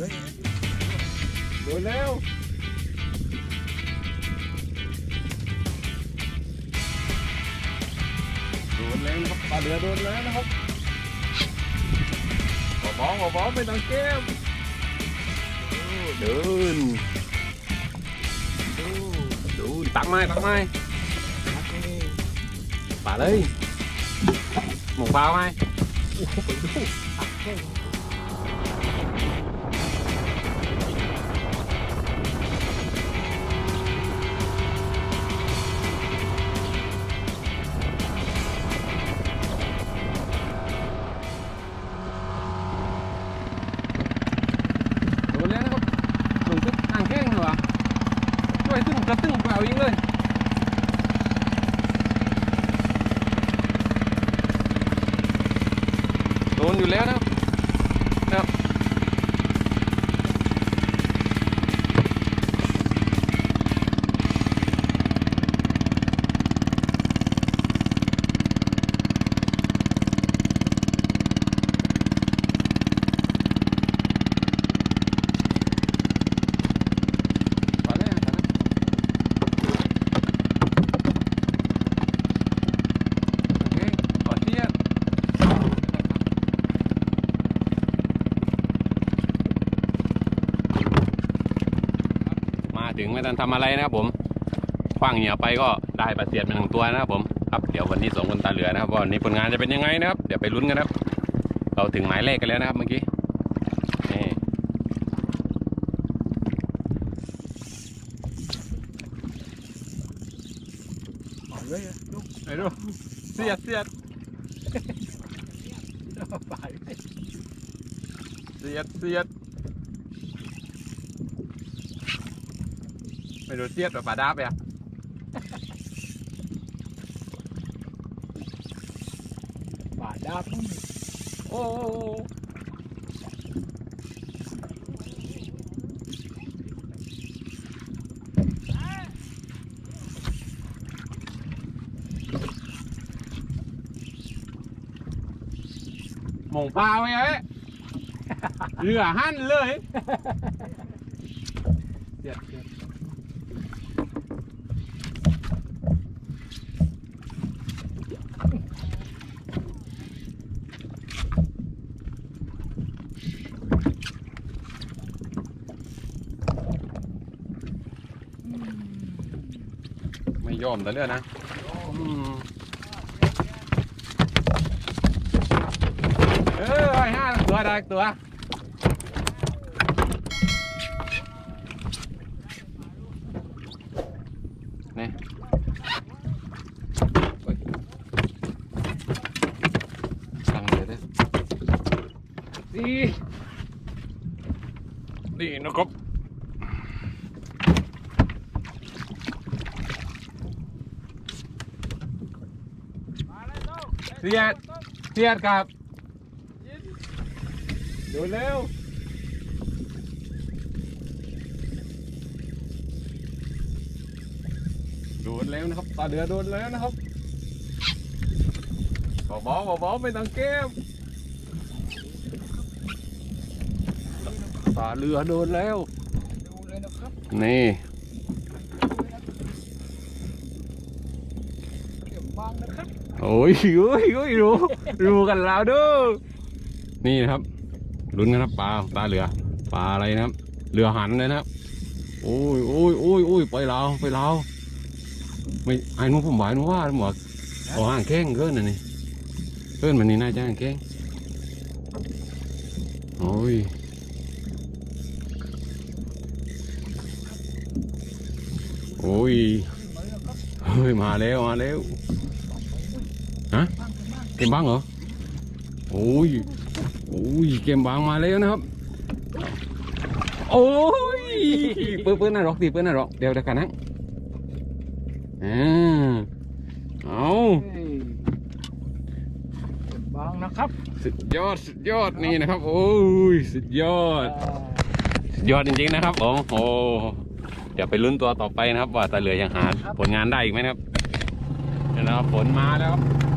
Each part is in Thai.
โดนแล้วโดนแล้วนะครับปลาเดือโดนแล้วนะครับเบาๆเบาๆไม่ต้องเก็บเดินดูตักไม้ตักไม้ป่าเลยหมูปลาไหมโด โดนอยู่แล้วนะครับนะครับมาแล้วมาแล้วโอเคขอเทียบ มาถึงไม่ทันทำอะไรนะครับผมคว้างเหยื่อไปก็ได้ปลาเสียดมาหนึ่งตัวนะครับผมครับเดี๋ยววันนี้ส่งคนตาเหลือนะครับว่าวันนี้ผลงานจะเป็นยังไงนะครับ เดี๋ยวไปลุ้นกันนะครับ เราถึงหมายเลขกันแล้วนะครับเมื่อกี้นี่ไอ้ดูเสียดเสียดเสียดเสียด ไม่ดูเสียดแบบปลาดาบไปอะบาดดับโอ้โอ้โอ้หมงปลาไว้เอ้ยเหลือหั่นเลย เสียดเสียด อมแต่เรื่องนะอืมเออไอ้ห้าตัวได้ตัวนี่โอ้ยตั้งเลยเด้อนี่นี่นะครับ เสียดเสียดครับโดนแล้วโดนแล้วนะครับปลาเดือโดนแล้วนะครับเบาๆเบาๆไม่ต้องเก็บปลาเรือโดนแล้วดูเลยนะครับ นี่ เก็บบางนะครับ โอ้ยโอ้ยโอ้ยรู้รู้กันแล้วด้วยนี่นะครับลุ้นกันะครับปลาปลาเรือปลาอะไรนะครับเรือหันเลยนะครับโอ้ยโอ้ยโอ้ยโอ้ยไปลาวไปลาวไม่ไอ้หนู้ผมหวายนู้ว่าหมวกขอห่างแข้งเกินน่ะนี่เกินมันนี่น่าจะห่างแข้งโอ้ยโอ้ยเฮ้ยมาแล้วมาแล้ว เกมบังเหรอโอ้ยโอ้ยเกมบังมาแล้วนะครับ โอ้ยเปิ้ลเปิ้ลน่ารักดิเปิ้ลน่ารักเดี๋ยวเดี๋ยวกันนะอ่าเอาเฮ้ยเก็บบางนะครับ สุดยอดสุดยอดนี่นะครับ โอ้ยสุดยอดอ่าสุดยอดจริงๆนะครับผมโอ้เดี๋ยวไปลุ้นตัวต่อไปนะครับ ว่าตาเหลือยังหาผลงานได้อีกไหมนะครับเดี๋ยวนะครับผลมาแล้วครับ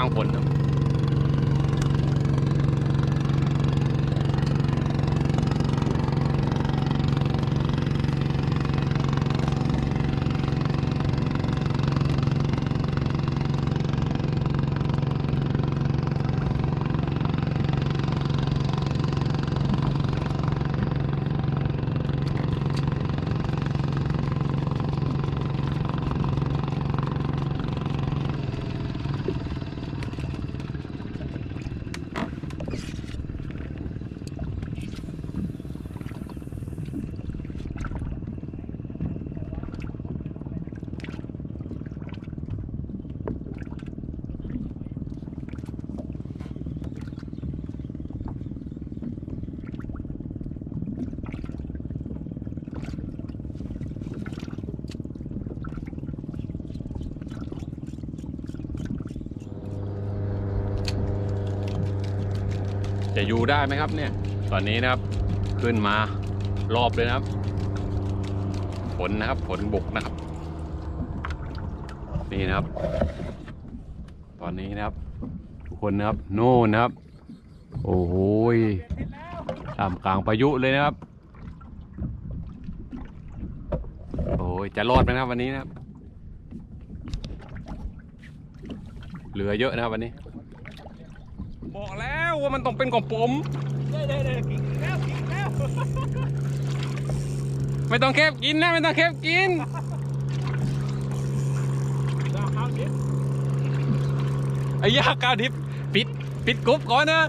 ากล จะอยู่ได้ไหมครับเนี่ย ตอนนี้นะครับขึ้นมารอบเลยนะครับ ฝนนะครับฝนบุกนะครับ นี่นะครับ ตอนนี้นะครับ ทุกคนนะครับ โน่นนะครับ โอ้โหยท่ามกลางพายุเลยนะครับ โอ้ยจะรอดไหมนะครับวันนี้นะครับ เหลือเยอะนะครับวันนี้ บอกแล้วว่ามันต้องเป็นของผมได้ได้ได้กินแล้วกินแล้วไม่ต้องแคบกินนะไม่ต้องแคบกินราคาเด็ดไอ้ยากาดิบปิดปิดกรุ๊บก่อนนะ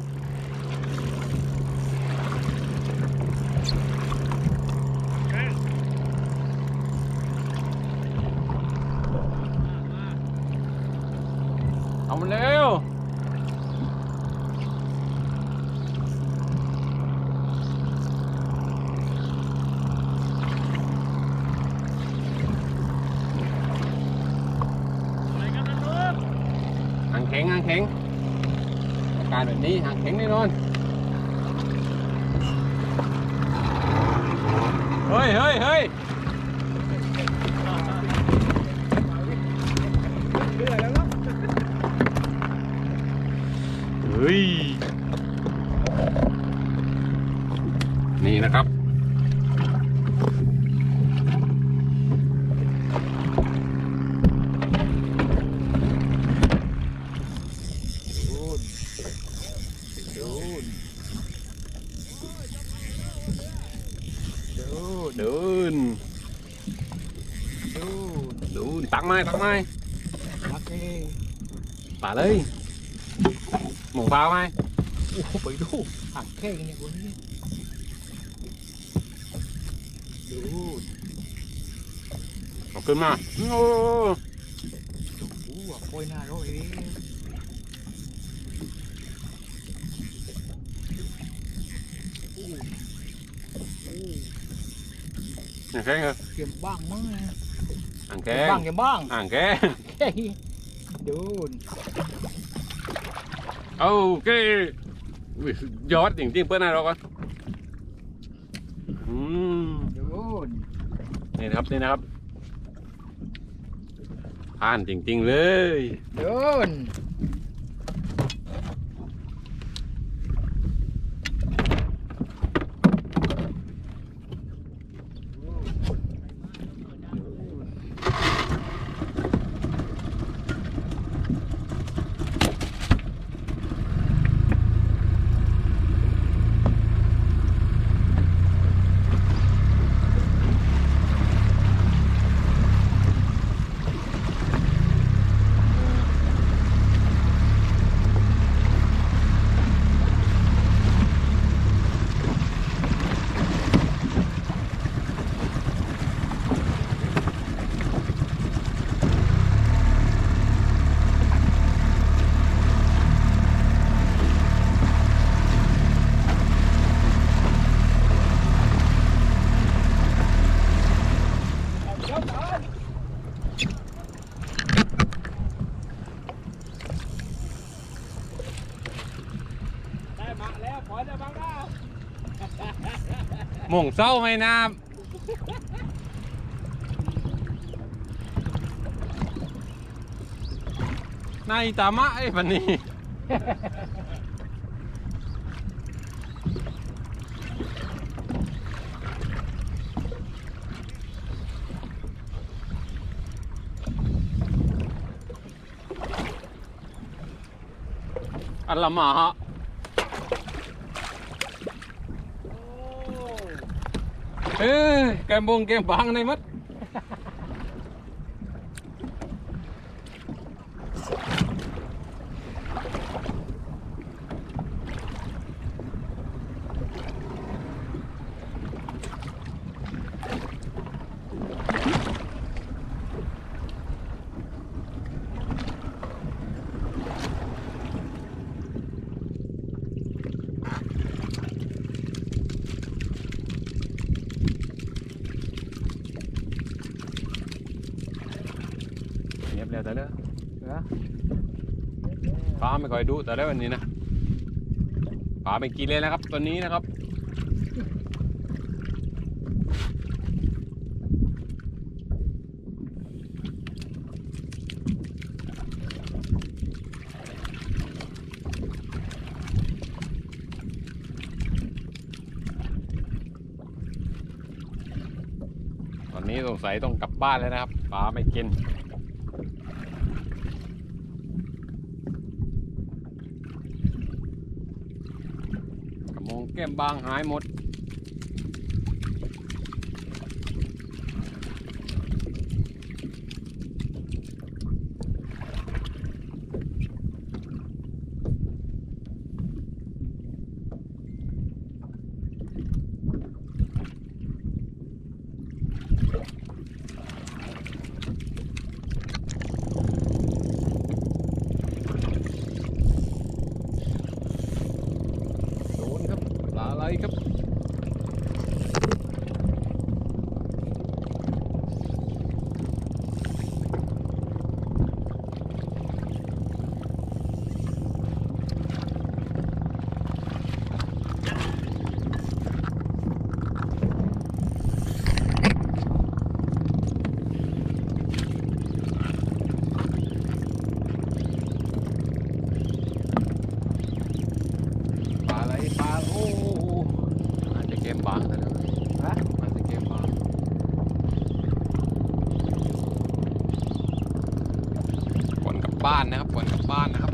เอามาเร็ว อะไรกันนะลูก หางแข็งหางแข็งอาการแบบ นี้หางแข็งแน่นอน เฮ้ยเฮ้ยเฮ้ยเดือดแล้วครับเฮ้ย นี่นะครับ ดูนดูนเดินดูนเดูตักไม้ตักไม้โอเคป่าเลยหมูปลาไหมโอ้โหไปดูอ่างแค่นี้คนนี้ดูนเอาขึ้นมาโอ้โอ้โหโอยหน้าเราเองโอ้โอ้หางแข็งเหรอเก็บบ้างมั้งนะหางเก็แข็บงบ้างเก็บบ้างหางแข็งแค่นี้ดูนโอเคอุ้ยสุดยอดจริงๆเพื่อนนะเราก็อืมดูนนี่นะครับนี่นะครับผ่านจริงๆเลยดูนได้ มาแล้วปล่อยได้บ้างแล้วหม่งเศร้าไหมน้นายตามะไอ้วันนี้อัลละหมาฮะ เอ้ยแกมบงแกมบางในมัด แล้วแต่เด้อเหรอปลาไม่ค่อยดูแต่ได้วันนี้นะปลาไม่กินเลยนะครับตัวนี้นะครับตอนนี้สงสัยต้องกลับบ้านแล้วนะครับปลาไม่กิน กระมง แก้มบางหายหมดโดนครับปลาอะไรครับ ปลาอะไรปลาโอ้โหอาจจะเกมบางแต่แล้ว ฮะ อาจจะเกมบางก่อนกลับบ้านนะครับก่อนกลับบ้านนะครับ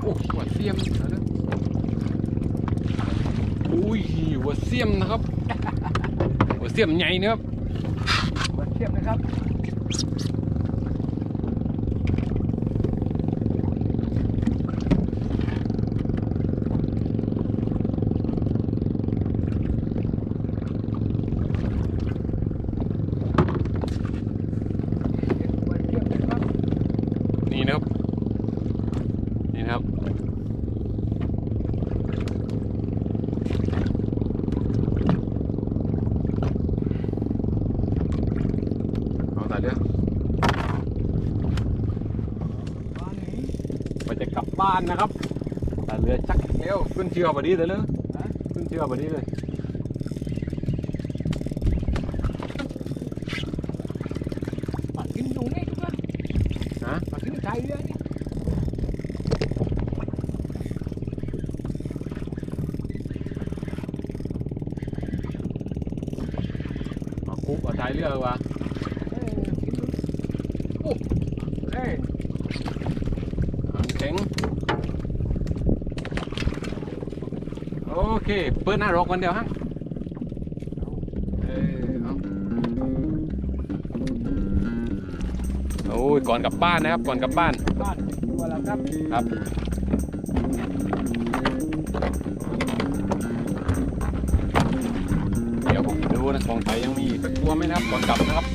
โอ้หัวเสียมนะอุ้ยหัว เสียมนะครับ หัวเสียมใหญ่นะครับ มาเทียบนะครับ มาเทียบนะครับ นี่นะครับ นี่นะครับ เอาแต่เรื่อง บ้านนี้ มันจะกลับบ้านนะครับแต่เรือชักเอวขึ้นเชือกพอดีเลยเลยฮะขึ้นเชือกพอดีเลยปัดกินอยู่นี่ทุกคนฮะปัดกินใช้เรือนี่เอาคุกเอาท้ายเรือวะ เอ้ยกินดูโอ้เอ้ย หา งแข็งโอเค เปิดหน้ารกวันเดียวฮะเออเอาโอ้ยก่อนกลับบ้านนะครับ ก่อนกลับบ้านบ้านตัวแล้วครับครับเดี๋ยวผมดูนะของไทยยังมีอีกสักตัวไหมนะครับก่อนกลับนะครับ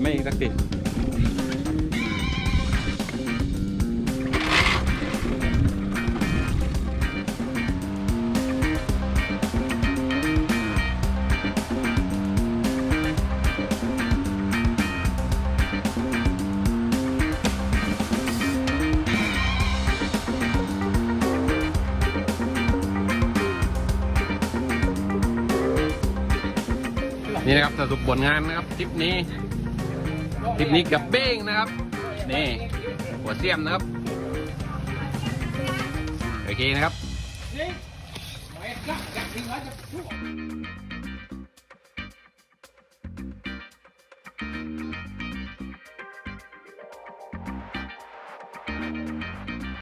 ไม่อีกสักตินี่นะครับสรุปบทงานนะครับทริปนี้ ลิปนี้กับเบ้งนะครับ นี่หัวเสียมนะครับ โอเคนะครับ